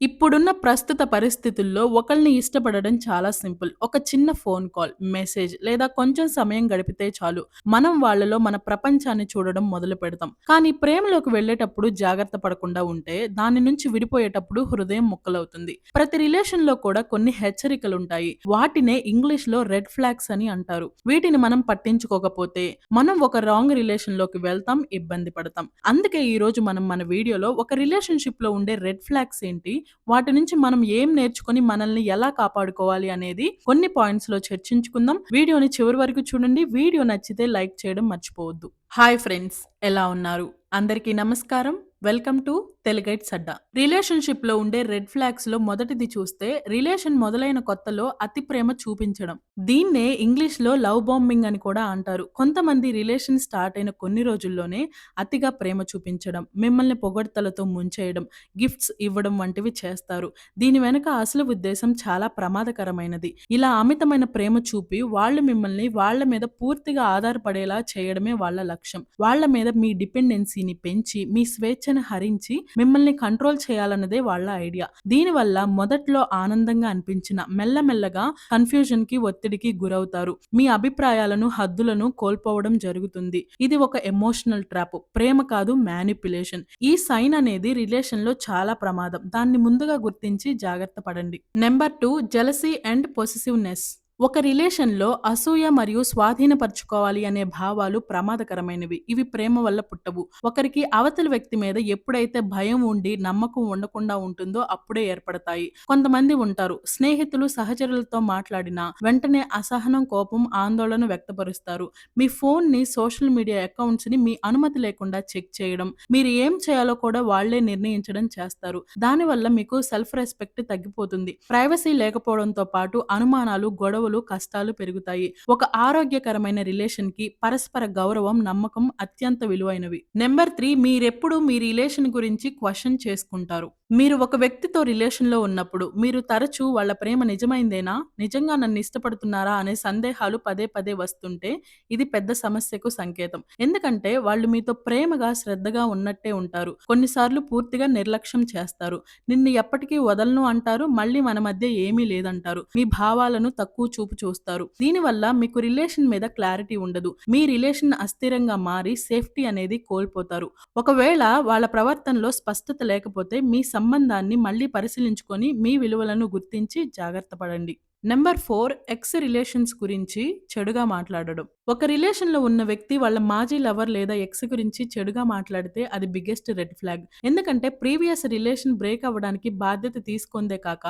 ఇప్పుడున్న ప్రస్తుత పరిస్థితుల్లో ఒకరిని ఇష్టపడడం చాలా సింపుల్. ఒక చిన్న ఫోన్ కాల్, మెసేజ్ లేదా కొంచెం సమయం గడిపితే చాలు. మనం వాళ్ళలో మన ప్రపంచాన్ని చూడడం మొదలు పెడతాం కానీ ప్రేమలోకి వెళ్ళేటప్పుడు జాగ్రత్త పడకుండా ఉంటే దాని నుంచి విడిపోయేటప్పుడు హృదయం ముక్కలవుతుంది. ప్రతి రిలేషన్లో కూడా కొన్ని హెచ్చరికలుంటాయి. వాటినే ఇంగ్లీష్లో రెడ్ ఫ్లాగ్స్ అని అంటారు. వీటిని మనం పట్టించుకోకపోతే మనం ఒక రాంగ్ రిలేషన్లోకి వెళ్తాం, ఇబ్బంది పడతాం. అందుకే ఈ రోజు మనం మన వీడియోలో ఒక రిలేషన్షిప్లో ఉండే రెడ్ ఫ్లాగ్స్ ఏంటి? వాటి నుంచి మనం ఏం నేర్చుకొని మనల్ని ఎలా కాపాడుకోవాలి అనేది కొన్ని పాయింట్స్లో చర్చించుకుందాం. వీడియోని చివరి వరకు చూడండి. వీడియో నచ్చితే లైక్ చేయడం మర్చిపోవద్దు. హాయ్ ఫ్రెండ్స్ ఎలా ఉన్నారు? అందరికీ నమస్కారం. వెల్కమ్ టు తెలుగైట్స్ అడ్డా రిలేషన్షిప్లో ఉండే రెడ్ ఫ్లాగ్స్లో మొదటిది చూస్తే రిలేషన్ మొదలైన కొత్తలో అతి ప్రేమ చూపించడం. దీన్నే ఇంగ్లీష్లో లవ్ బాంబింగ్ అని కూడా అంటారు. కొంతమంది రిలేషన్ స్టార్ట్ అయిన కొన్ని రోజుల్లోనే అతిగా ప్రేమ చూపించడం మిమ్మల్ని పొగడ్తలతో ముంచేయడం గిఫ్ట్స్ ఇవ్వడం వంటివి చేస్తారు. దీని వెనుక అసలు ఉద్దేశం చాలా ప్రమాదకరమైనది. ఇలా అమితమైన ప్రేమ చూపి వాళ్ళు మిమ్మల్ని వాళ్ళ మీద పూర్తిగా ఆధారపడేలా చేయడమే వాళ్ళ లక్ష్యం. వాళ్ళ మీద మీ డిపెండెన్సీని పెంచి మీ స్వేచ్ఛను హరించి మిమ్మల్ని కంట్రోల్ చేయాలన్నదే వాళ్ళ ఐడియా. దీనివల్ల మొదట్లో ఆనందంగా అనిపించిన మెల్లమెల్లగా కన్ఫ్యూజన్కి ఒత్తిడికి గురవుతారు. మీ అభిప్రాయాలను హద్దులను కోల్పోవడం జరుగుతుంది. ఇది ఒక ఎమోషనల్ ట్రాప్ ప్రేమ కాదు మ్యానిపులేషన్ ఈ సైన్ అనేది రిలేషన్లో చాలా ప్రమాదం. దాన్ని ముందుగా గుర్తించి జాగ్రత్త పడండి. Number two jealousy and possessiveness. ఒక రిలేషన్‌లో అసూయ మరియు స్వాధీనపరచుకోవాలి అనే భావాలు ప్రమాదకరమైనవి. ఇవి ప్రేమ వల్ల పుట్టవు. ఒకరికి అవతలి వ్యక్తి మీద ఎప్పుడైతే భయం ఉండి, నమ్మకం ఉండకుండా ఉంటుందో అప్పుడే ఏర్పడతాయి. కొంతమంది ఉంటారు. స్నేహితులు, సహచరులతో మాట్లాడినా వెంటనే అసహనం, కోపం, ఆందోళన వ్యక్తపరుస్తారు. మీ ఫోన్‌ని, సోషల్ మీడియా అకౌంట్స్‌ని మీ అనుమతి లేకుండా చెక్ చేయడం, మీరు ఏం చేయాలో కూడా వాళ్ళే నిర్ణయించడం చేస్తారు. దానివల్ల మీకు సెల్ఫ్ రెస్పెక్ట్ తగ్గిపోతుంది. ప్రైవసీ లేకపోవడంతో పాటు అనుమానాలు, గొడవ గొడవలు కష్టాలు పెరుగుతాయి. ఒక ఆరోగ్యకరమైన రిలేషన్కి పరస్పర గౌరవం నమ్మకం అత్యంత విలువైనవి. నెంబర్ త్రీ మీరెప్పుడు మీ రిలేషన్ గురించి క్వశ్చన్ చేసుకుంటారు. మీరు ఒక వ్యక్తితో రిలేషన్లో ఉన్నప్పుడు మీరు తరచూ వాళ్ళ ప్రేమ నిజమైందేనా? నిజంగా నన్ను ఇష్టపడుతున్నారా? అనే సందేహాలు పదే పదే వస్తుంటే ఇది పెద్ద సమస్యకు సంకేతం. ఎందుకంటే వాళ్ళు మీతో ప్రేమగా శ్రద్ధగా ఉన్నట్టే ఉంటారు. కొన్నిసార్లు పూర్తిగా నిర్లక్ష్యం చేస్తారు. నిన్ను ఎప్పటికీ వదలను అంటారు మళ్ళీ మన మధ్య ఏమీ లేదంటారు. మీ భావాలను తక్కువ చూపు చూస్తారు. దీనివల్ల మీకు రిలేషన్ మీద క్లారిటీ ఉండదు. మీ రిలేషన్ అస్థిరంగా మారి సేఫ్టీ అనేది కోల్పోతారు. ఒకవేళ వాళ్ళ ప్రవర్తనలో స్పష్టత లేకపోతే మీ సంబంధాన్ని మళ్ళీ పరిశీలించుకొని మీ విలువలను గుర్తించి జాగ్రత్త పడండి. నెంబర్ ఫోర్ ఎక్స్ రిలేషన్స్ గురించి చెడుగా మాట్లాడడం. ఒక రిలేషన్లో ఉన్న వ్యక్తి వాళ్ళ మాజీ లవర్ లేదా ఎక్స్ గురించి చెడుగా మాట్లాడితే అది బిగ్గెస్ట్ రెడ్ ఫ్లాగ్. ఎందుకంటే ప్రీవియస్ రిలేషన్ బ్రేక్ అవ్వడానికి బాధ్యత తీసుకుందే కాక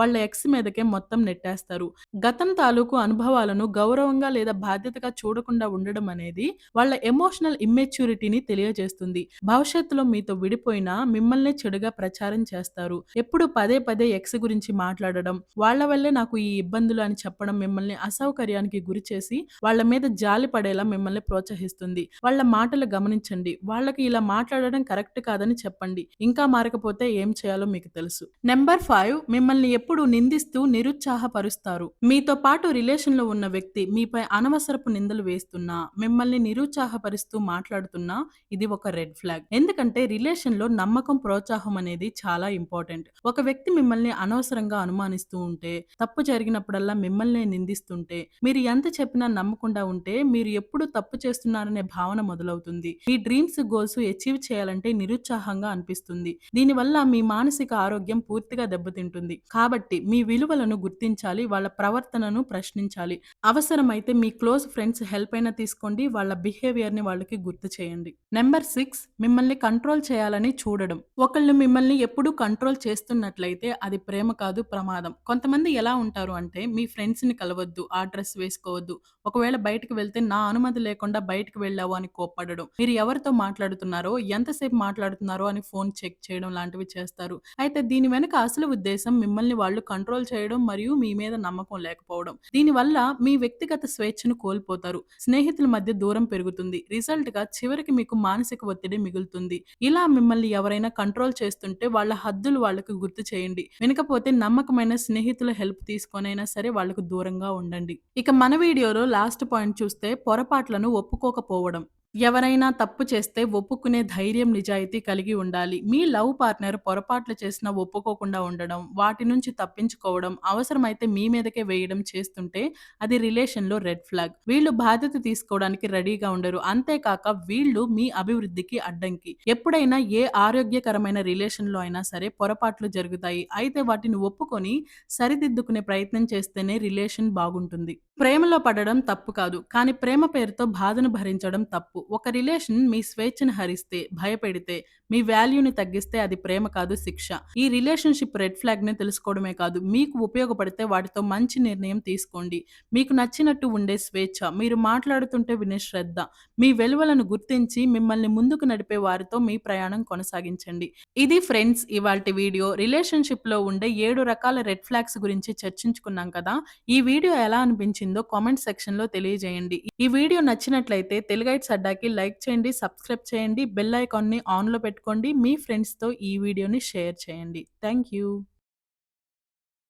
వాళ్ళ ఎక్స్ మీదకే మొత్తం నెట్టేస్తారు. గతం తాలూకు అనుభవాలను గౌరవంగా లేదా బాధ్యతగా చూడకుండా ఉండడం అనేది వాళ్ళ ఎమోషనల్ ఇమ్మెచ్యూరిటీని తెలియజేస్తుంది. భవిష్యత్తులో మీతో విడిపోయినా మిమ్మల్ని చెడుగా ప్రచారం చేస్తారు. ఎప్పుడు పదే పదే ఎక్స్ గురించి మాట్లాడడం వాళ్ళ వల్లే నాకు ఈ ఇబ్బందులు అని చెప్పడం మిమ్మల్ని అసౌకర్యానికి గురి చేసి వాళ్ళ మీద జాలి పడేలా మిమ్మల్ని ప్రోత్సహిస్తుంది. వాళ్ళ మాటలు గమనించండి. వాళ్ళకి ఇలా మాట్లాడడం కరెక్ట్ కాదని చెప్పండి. ఇంకా మారకపోతే ఏం చేయాలో మీకు తెలుసు. నెంబర్ ఫైవ్ మిమ్మల్ని ఎప్పుడు నిందిస్తూ నిరుత్సాహపరుస్తారు. మీతో పాటు రిలేషన్లో ఉన్న వ్యక్తి మీపై అనవసరపు నిందలు వేస్తున్నా మిమ్మల్ని నిరుత్సాహపరుస్తూ మాట్లాడుతున్నా ఇది ఒక రెడ్ ఫ్లాగ్. ఎందుకంటే రిలేషన్లో నమ్మకం ప్రోత్సాహం అనేది చాలా ఇంపార్టెంట్. ఒక వ్యక్తి మిమ్మల్ని అనవసరంగా అనుమానిస్తూ ఉంటే తప్పు జరిగినప్పుడల్లా మిమ్మల్ని నిందిస్తుంటే మీరు ఎంత చెప్పినా నమ్మకుండా ఉంటే మీరు ఎప్పుడు తప్పు చేస్తున్నారనే భావన మొదలవుతుంది. మీ డ్రీమ్స్ గోల్స్ అచీవ్ చేయాలంటే నిరుత్సాహంగా అనిపిస్తుంది. దీనివల్ల మీ మానసిక ఆరోగ్యం పూర్తిగా దెబ్బతింటుంది. కాబట్టి మీ విలువలను గుర్తించాలి వాళ్ళ ప్రవర్తనను ప్రశ్నించాలి. అవసరమైతే మీ క్లోజ్ ఫ్రెండ్స్ హెల్ప్ అయినా తీసుకోండి వాళ్ళ బిహేవియర్ని వాళ్ళకి గుర్తు చేయండి. నెంబర్ సిక్స్ మిమ్మల్ని కంట్రోల్ చేయాలని చూడడం. ఒకళ్ళు మిమ్మల్ని ఎప్పుడు కంట్రోల్ చేస్తున్నట్లయితే అది ప్రేమ కాదు ప్రమాదం. కొంతమంది ఎలా ఉంటారు? అంటే మీ ఫ్రెండ్స్ని కలవద్దు ఆ డ్రెస్ వేసుకోవద్దు. ఒకవేళ బయటకు వెళ్తే నా అనుమతి లేకుండా బయటకు వెళ్ళావు అని కోప్పడడం. మీరు ఎవరితో మాట్లాడుతున్నారో ఎంతసేపు మాట్లాడుతున్నారో అని ఫోన్ చెక్ చేయడం లాంటివి చేస్తారు. అయితే దీని వెనుక అసలు ఉద్దేశం మిమ్మల్ని వాళ్ళు కంట్రోల్ చేయడం మరియు మీ మీద నమ్మకం లేకపోవడం. దీనివల్ల మీ వ్యక్తిగత స్వేచ్ఛను కోల్పోతారు. స్నేహితుల మధ్య దూరం పెరుగుతుంది. రిజల్ట్గా చివరికి మీకు మానసిక ఒత్తిడి మిగులుతుంది. ఇలా మిమ్మల్ని ఎవరైనా కంట్రోల్ చేస్తుంటే వాళ్ళ హద్దులు వాళ్ళకు గుర్తు చేయండి. వినకపోతే నమ్మకమైన స్నేహితుల హెల్ప్ తీసుకొని తీసుకొనైనా సరే వాళ్ళకు దూరంగా ఉండండి. ఇక మన వీడియోలో లాస్ట్ పాయింట్ చూస్తే పొరపాట్లను ఒప్పుకోకపోవడం. ఎవరైనా తప్పు చేస్తే ఒప్పుకునే ధైర్యం, నిజాయితీ కలిగి ఉండాలి. మీ లవ్ పార్ట్నర్ పొరపాట్లు చేసినా ఒప్పుకోకుండా ఉండడం, వాటి నుంచి తప్పించుకోవడం, అవసరమైతే మీ మీదకే వేయడం చేస్తుంటే అది రిలేషన్‌లో రెడ్ ఫ్లాగ్. వీళ్ళు బాధ్యత తీసుకోవడానికి రెడీగా ఉండరు. అంతేకాక వీళ్ళు మీ అభివృద్ధికి అడ్డంకి. ఎప్పుడైనా ఏ ఆరోగ్యకరమైన రిలేషన్‌లో అయినా సరే పొరపాట్లు జరుగుతాయి. అయితే వాటిని ఒప్పుకొని సరిదిద్దుకునే ప్రయత్నం చేస్తేనే రిలేషన్ బాగుంటుంది. ప్రేమలో పడడం తప్పు కాదు. కానీ ప్రేమ పేరుతో బాధను భరించడం తప్పు. ఒక రిలేషన్ మీ స్వేచ్ఛను హరిస్తే, భయపెడితే, మీ వాల్యూని తగ్గిస్తే అది ప్రేమ కాదు శిక్ష. ఈ రిలేషన్‌షిప్ రెడ్ ఫ్లాగ్ని తెలుసుకోవడమే కాదు, మీకు ఉపయోగపడితే వాటితో మంచి నిర్ణయం తీసుకోండి. మీకు నచ్చినట్టు ఉండే స్వేచ్ఛ, మీరు మాట్లాడుతుంటే వినే శ్రద్ధ, మీ వెలువలను గుర్తించి మిమ్మల్ని ముందుకు నడిపే వారితో మీ ప్రయాణం కొనసాగించండి. ఇది ఫ్రెండ్స్ ఇవాళ వీడియో. రిలేషన్‌షిప్‌లో ఉండే ఏడు రకాల రెడ్ ఫ్లాగ్స్ గురించి చర్చించుకున్నాం కదా! ఈ వీడియో ఎలా అనిపించిందో కామెంట్ సెక్షన్‌లో తెలియజేయండి. ఈ వీడియో నచ్చినట్లయితే తెలుగైట్స్ అడ్డాకి లైక్ చేయండి, సబ్స్క్రైబ్ చేయండి, బెల్ ఐకాన్‌ని ఆన్‌లో పెట్టుకోండి. మీ ఫ్రెండ్స్‌తో ఈ వీడియోని షేర్ చేయండి. Thank you.